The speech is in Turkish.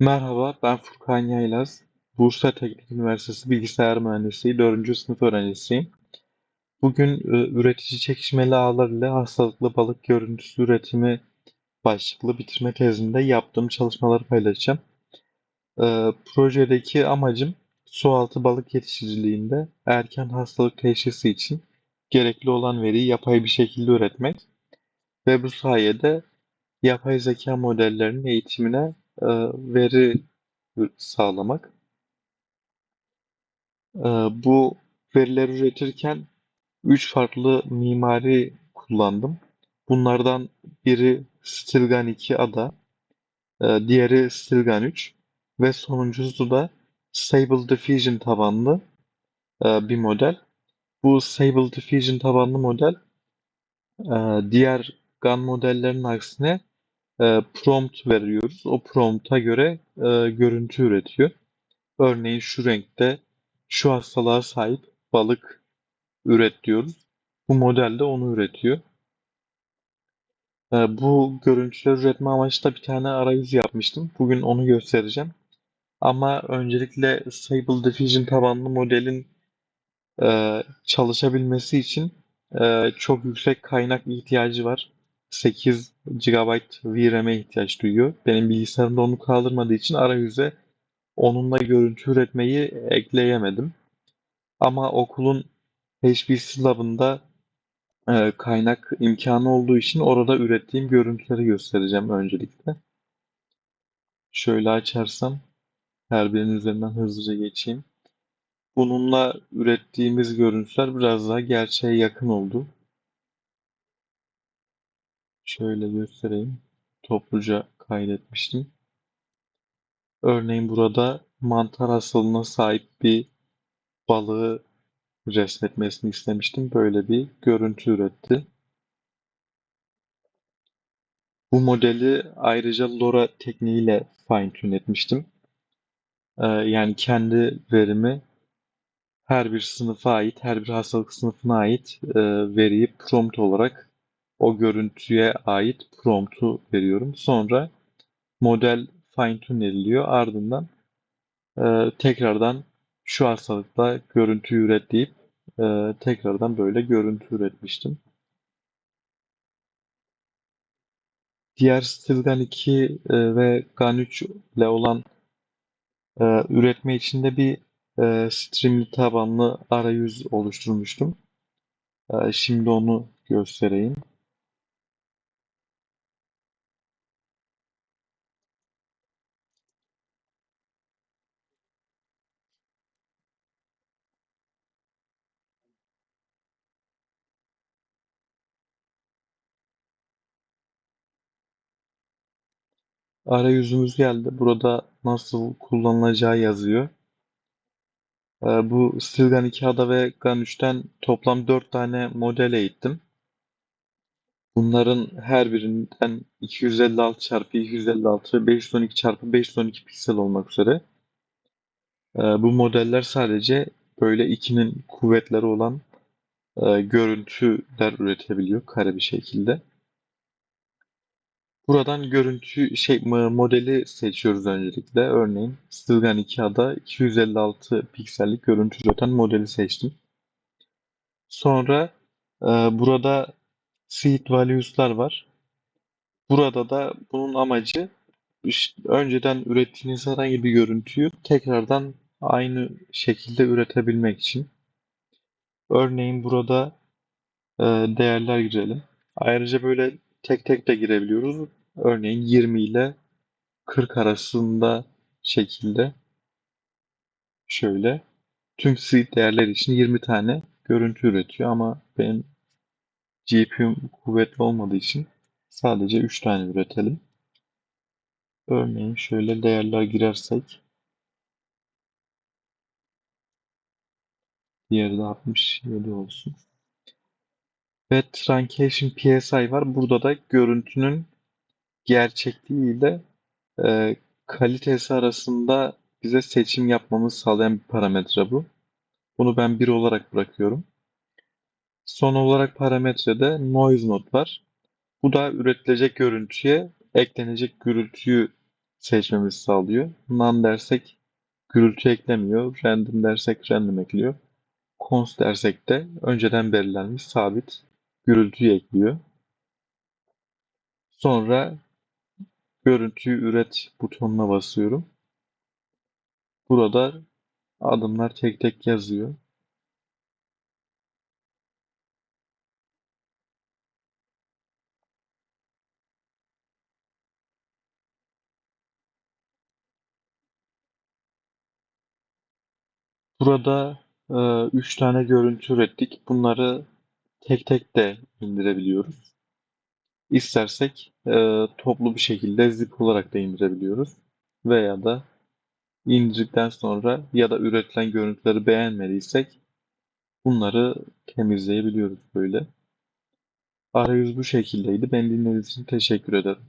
Merhaba, ben Furkan Yaylaz. Bursa Teknik Üniversitesi Bilgisayar Mühendisliği 4. sınıf öğrencisiyim. Bugün e, üretici çekişmeli ağlar ile hastalıklı balık görüntüsü üretimi başlıklı bitirme tezinde yaptığım çalışmaları paylaşacağım. E, projedeki amacım sualtı balık yetiştiriciliğinde erken hastalık teşhisi için gerekli olan veriyi yapay bir şekilde üretmek ve bu sayede yapay zeka modellerinin eğitimine veri sağlamak. E, bu verileri üretirken üç farklı mimari kullandım. Bunlardan biri Stilgan 2 ada, e, diğeri Stilgan 3 ve sonuncusu da Stable Diffusion tabanlı e, bir model. Bu Stable Diffusion tabanlı model e, diğer GAN modellerinin aksine e, prompt veriyoruz. O prompt'a göre e, görüntü üretiyor. Örneğin şu renkte şu hastalığa sahip balık üret diyoruz. Bu model de onu üretiyor. E, bu görüntüler üretme amaçlı bir tane arayüz yapmıştım. Bugün onu göstereceğim. Ama öncelikle Stable Diffusion tabanlı modelin e, çalışabilmesi için e, çok yüksek kaynak ihtiyacı var. 8 GB VRAM'e ihtiyaç duyuyor. Benim bilgisayarımda onu kaldırmadığı için arayüze onunla görüntü üretmeyi ekleyemedim. Ama okulun HPC Lab'ında e, kaynak imkanı olduğu için orada ürettiğim görüntüleri göstereceğim öncelikle. Şöyle açarsam her birinin üzerinden hızlıca geçeyim. Bununla ürettiğimiz görüntüler biraz daha gerçeğe yakın oldu. Şöyle göstereyim. Topluca kaydetmiştim. Örneğin burada mantar hastalığına sahip bir balığı resmetmesini istemiştim. Böyle bir görüntü üretti. Bu modeli ayrıca LoRa tekniğiyle fine tune etmiştim. Ee, yani kendi verimi her bir sınıfa ait, her bir hastalık sınıfına ait e, veriyi prompt olarak o görüntüye ait promptu veriyorum. Sonra model fine tune ediliyor. Ardından e, tekrardan şu hastalıkla görüntü üret deyip e, tekrardan böyle görüntü üretmiştim. Diğer Stilgan 2 e, ve GAN 3 ile olan e, üretme için de bir e, Streamlit tabanlı arayüz oluşturmuştum. E, şimdi onu göstereyim. Arayüzümüz geldi. Burada nasıl kullanılacağı yazıyor. Ee, bu Stilgan 2 ada ve GAN 3'ten toplam 4 tane model eğittim. Bunların her birinden 256 çarpı 256 ve 512 çarpı 512 piksel olmak üzere. Ee, bu modeller sadece böyle 2'nin kuvvetleri olan e, görüntüler üretebiliyor kare bir şekilde. Buradan görüntü şey modeli seçiyoruz öncelikle. Örneğin Stilgan 2A'da 256 piksellik görüntü üreten modeli seçtim. Sonra e, burada seed values'lar var. Burada da bunun amacı işte önceden ürettiğiniz herhangi bir görüntüyü tekrardan aynı şekilde üretebilmek için. Örneğin burada e, değerler girelim. Ayrıca böyle tek tek de girebiliyoruz. Örneğin 20 ile 40 arasında şekilde şöyle tüm seed değerler için 20 tane görüntü üretiyor ama benim GPU'm kuvvetli olmadığı için sadece 3 tane üretelim. Örneğin şöyle değerler girersek diğeri de 67 olsun. Ve Truncation PSI var. Burada da görüntünün gerçekliği ile e, kalitesi arasında bize seçim yapmamızı sağlayan bir parametre bu. Bunu ben 1 olarak bırakıyorum. Son olarak parametrede noise node var. Bu da üretilecek görüntüye eklenecek gürültüyü seçmemizi sağlıyor. None dersek gürültü eklemiyor. Random dersek random ekliyor. Const dersek de önceden belirlenmiş sabit gürültüyü ekliyor. Sonra görüntüyü üret butonuna basıyorum. Burada adımlar tek tek yazıyor. Burada e, üç tane görüntü ürettik. Bunları tek tek de indirebiliyoruz. İstersek e, toplu bir şekilde zip olarak da indirebiliyoruz. Veya da indirdikten sonra ya da üretilen görüntüleri beğenmediysek bunları temizleyebiliyoruz böyle. Arayüz bu şekildeydi. Beni dinlediğiniz için teşekkür ederim.